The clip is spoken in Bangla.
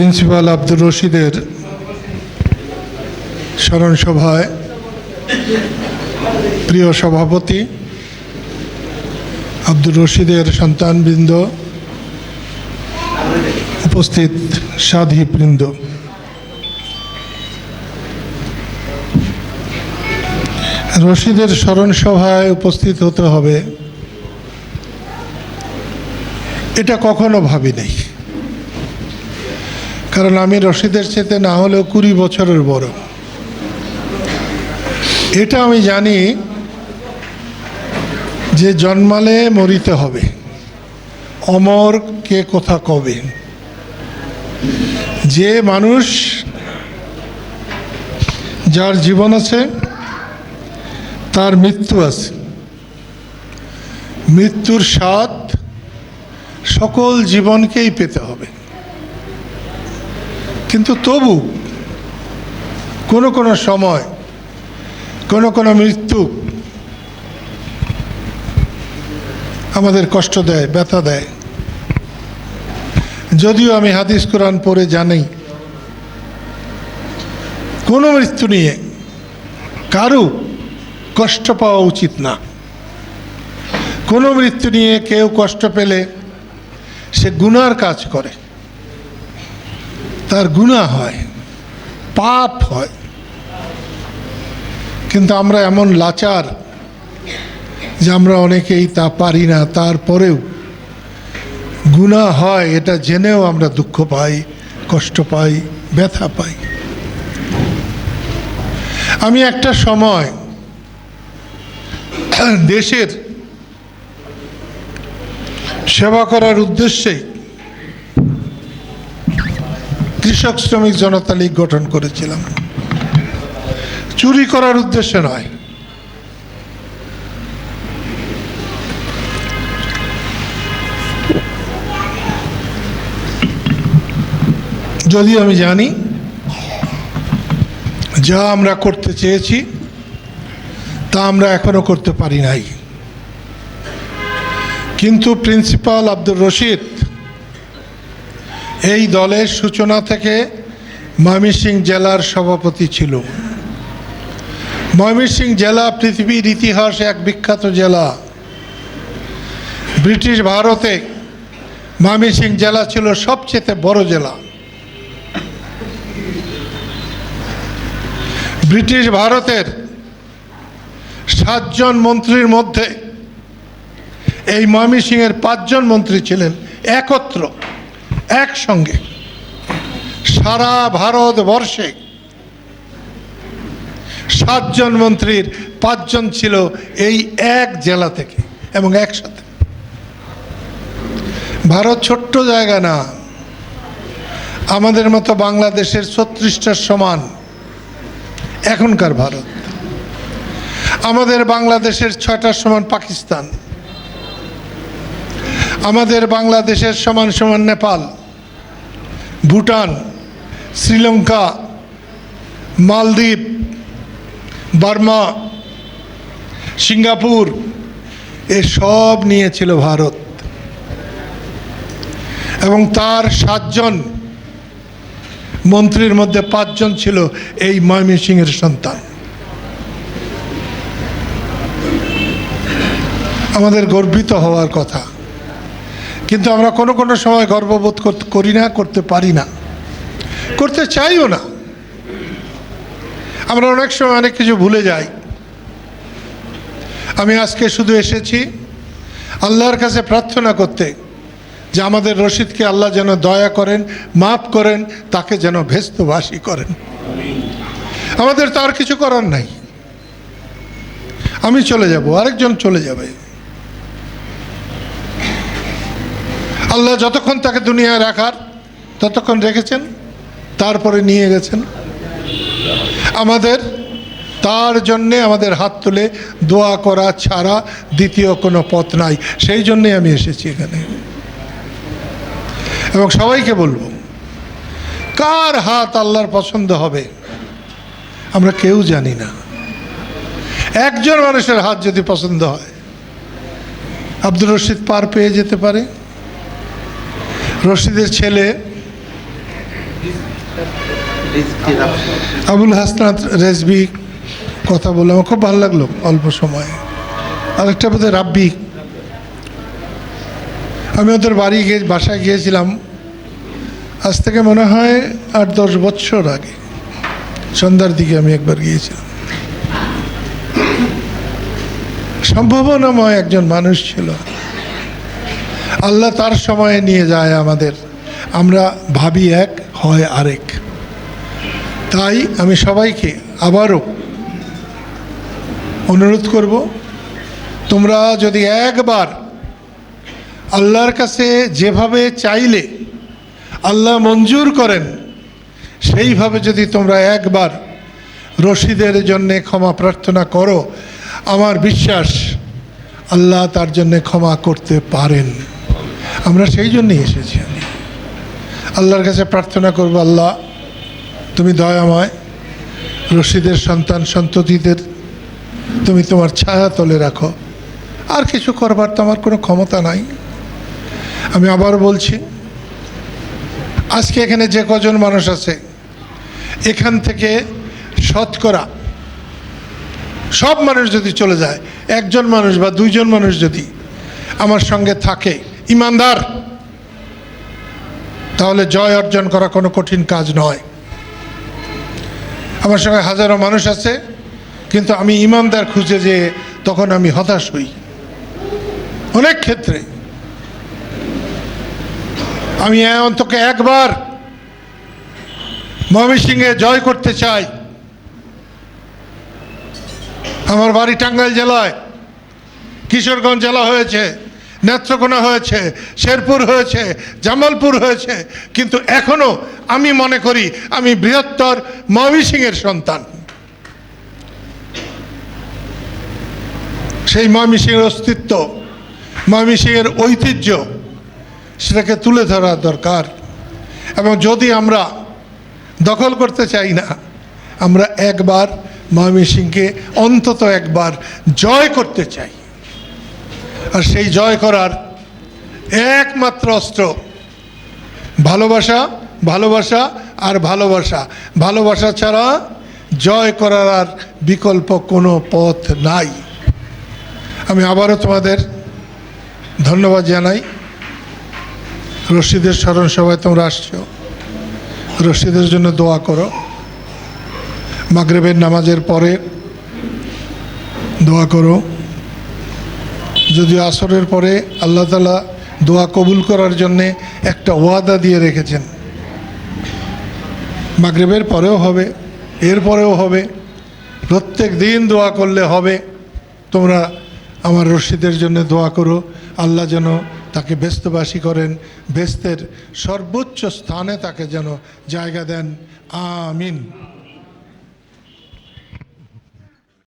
প্রিন্সিপাল আব্দুর রশিদের স্মরণ সভায় প্রিয় সভাপতি আব্দুর রশিদের সন্তানবৃন্দ, উপস্থিত সাধীবৃন্দ। রশিদের স্মরণ সভায় উপস্থিত হতে হবে। এটা কখনো ভাবি নাই কারণ আমি রশিদের চেতে না হলেও কুড়ি বছরের বড়। এটা আমি জানি যে জন্মালে মরিতে হবে। অমর কে কোথা কবে? যে মানুষ যার জীবন আছে, তার মৃত্যু আছে। মৃত্যুর স্বাদ সকল জীবনকেই পেতে হবে। কিন্তু তবু কোনো কোনো সময়, কোনো কোনো মৃত্যু আমাদের কষ্ট দেয়, ব্যথা দেয়। যদিও আমি হাদিস কোরআন পড়ে জানি, কোনো মৃত্যু নিয়ে কারু কষ্ট পাওয়া উচিত না। কোনো মৃত্যু নিয়ে কেউ কষ্ট পেলে সে গুনার কাজ করে। তার গুণা হয়, পাপ হয়। কিন্তু আমরা এমন লাচার যে আমরা অনেকেই তা পারি না, তারপরেও গুণা হয়, এটা জেনেও আমরা দুঃখ পাই, কষ্ট পাই, ব্যথা পাই। আমি একটা সময় দেশের সেবা করার উদ্দেশ্যেই কৃষক শ্রমিক জনতা লীগ গঠন করেছিলাম। চুরি করার উদ্দেশ্যে নয়। যদিও আমি জানি যা আমরা করতে চেয়েছি, তা আমরা এখনও করতে পারি নাই। কিন্তু প্রিন্সিপাল আব্দুর রশিদ এই দলের সূচনা থেকে ময়মনসিংহ জেলার সভাপতি ছিল। ময়মনসিংহ জেলা পৃথিবীর ইতিহাসে এক বিখ্যাত জেলা। ব্রিটিশ ভারতে ময়মনসিংহ জেলা ছিল সবচেয়ে বড় জেলা। ব্রিটিশ ভারতের সাতজন মন্ত্রীর মধ্যে এই ময়মনসিংহের পাঁচজন মন্ত্রী ছিলেন একত্র। একসঙ্গে সারা ভারতবর্ষে সাতজন মন্ত্রীর পাঁচজন ছিল এই এক জেলা থেকে এবং একসাথে। ভারত ছোট্ট জায়গা না। আমাদের মতো বাংলাদেশের ছত্রিশটার সমান এখনকার ভারত। আমাদের বাংলাদেশের ছয়টার সমান পাকিস্তান। আমাদের বাংলাদেশের সমান সমান নেপাল। ভুটান, শ্রীলঙ্কা, মালদ্বীপ, বার্মা, সিঙ্গাপুর এসব নিয়েছিল ভারত। এবং তার সাতজন মন্ত্রীর মধ্যে পাঁচজন ছিল এই ময়মনসিংহের সন্তান। আমাদের গর্বিত হওয়ার কথা। কিন্তু আমরা কোনো কোনো সময় গর্ববোধ করি না, করতে পারি না। করতে চাইও না। আমরা অনেক সময় অনেক কিছু ভুলে যাই। আমি আজকে শুধু এসেছি আল্লাহর কাছে প্রার্থনা করতে যে আমাদের রশিদকে আল্লাহ যেন দয়া করেন, মাফ করেন, তাকে যেন ভেস্তবাসী করেন। আমাদের তার কিছু করার নাই। আমি চলে যাব, আরেকজন চলে যাবে। আল্লাহ যতক্ষণ তাকে দুনিয়ায় রাখার ততক্ষণ রেখেছেন, তারপরে নিয়ে গেছেন। আমাদের, তার জন্যে আমাদের হাত তুলে দোয়া করা ছাড়া দ্বিতীয় কোনো পথ নাই। সেই জন্যে আমি এসেছি এখানে। এবং সবাইকে বলব, কার হাত আল্লাহর পছন্দ হবে, আমরা কেউ জানি না। একজন মানুষের হাত যদি পছন্দ হয়, আব্দুর রশিদ পার পেয়ে যেতে পারে। রশিদের ছেলে আবুল হাসনাত রেজবি কথা বললাম। খুব ভালো লাগল অল্প সময়ে। আরেকটা বোধহয় রাব্বি। আমি ওদের বাড়ি গিয়ে বাসায় গিয়েছিলাম। আজ থেকে মনে হয় আট দশ বছর আগে। সন্ধ্যার দিকে আমি একবার গিয়েছিলাম। সম্ভাবনাময় একজন মানুষ ছিল। আল্লাহ তার সময়ে নিয়ে যায় আমাদের। আমরা ভাবি এক, হয় আরেক। তাই আমি সবাইকে আবারও অনুরোধ করব, তোমরা যদি একবার আল্লাহর কাছে যেভাবে চাইলে আল্লাহ মঞ্জুর করেন, সেইভাবে যদি তোমরা একবার রশিদের জন্যে ক্ষমা প্রার্থনা করো, আমার বিশ্বাস আল্লাহ তার জন্যে ক্ষমা করতে পারেন। আমরা সেই জন্যই এসেছি। আমি আল্লাহর কাছে প্রার্থনা করব, আল্লাহ, তুমি দয়াময় রশিদের সন্তান, সন্ততিদের তুমি তোমার ছায়া তলে রাখো। আর কিছু করবার তো আমার কোনো ক্ষমতা নাই। আমি আবার বলছি, আজকে এখানে যে কজন মানুষ আছে, এখান থেকে শতকরা সব মানুষ যদি চলে যায়, একজন মানুষ বা দুইজন মানুষ যদি আমার সঙ্গে থাকে ইমানদার। তাহলে জয় অর্জন করা কোনো কঠিন কাজ নয়। আমার সঙ্গে হাজারো মানুষ আছে, কিন্তু আমি ইমানদার খুঁজে যে তখন আমি হতাশ হই। অনেক ক্ষেত্রে। আমি অন্তকে একবার ময়মনসিংহে জয় করতে চাই। আমার বাড়ি টাঙ্গাইল জেলায়, কিশোরগঞ্জ জেলা হয়েছে। নেত্রকোনা হয়েছে, শেরপুর হয়েছে, জামালপুর হয়েছে, কিন্তু এখনও আমি মনে করি আমি বৃহত্তর ময়মনসিংহের সন্তান। সেই ময়মনসিংহের অস্তিত্ব ময়মনসিংহের ঐতিহ্য সেটাকে তুলে ধরা দরকার। এবং যদি আমরা দখল করতে চাই না, আমরা একবার ময়মনসিংহকে অন্তত একবার জয় করতে চাই। আর সেই জয় করার একমাত্র অস্ত্র। ভালোবাসা ভালোবাসা আর ভালোবাসা। ভালোবাসা ছাড়া জয় করার আর বিকল্প কোনো পথ নাই। আমি আবারও তোমাদের ধন্যবাদ জানাই। রশিদের স্মরণ সভায় তোমরা আসছো। রশিদের জন্য দোয়া করো। মাগরেবের নামাজের পরে দোয়া করো। যদি আসরের পরে আল্লাহ তালা দোয়া কবুল করার জন্যে একটা ওয়াদা দিয়ে রেখেছেন। মাগরেবের পরেও হবে, এর পরেও হবে, প্রত্যেক দিন দোয়া করলে হবে। তোমরা আমার রশিদের জন্য দোয়া করো, আল্লাহ যেন তাকে ব্যস্তবাসী করেন, ব্যস্তের সর্বোচ্চ স্থানে তাকে যেন জায়গা দেন। আমিন।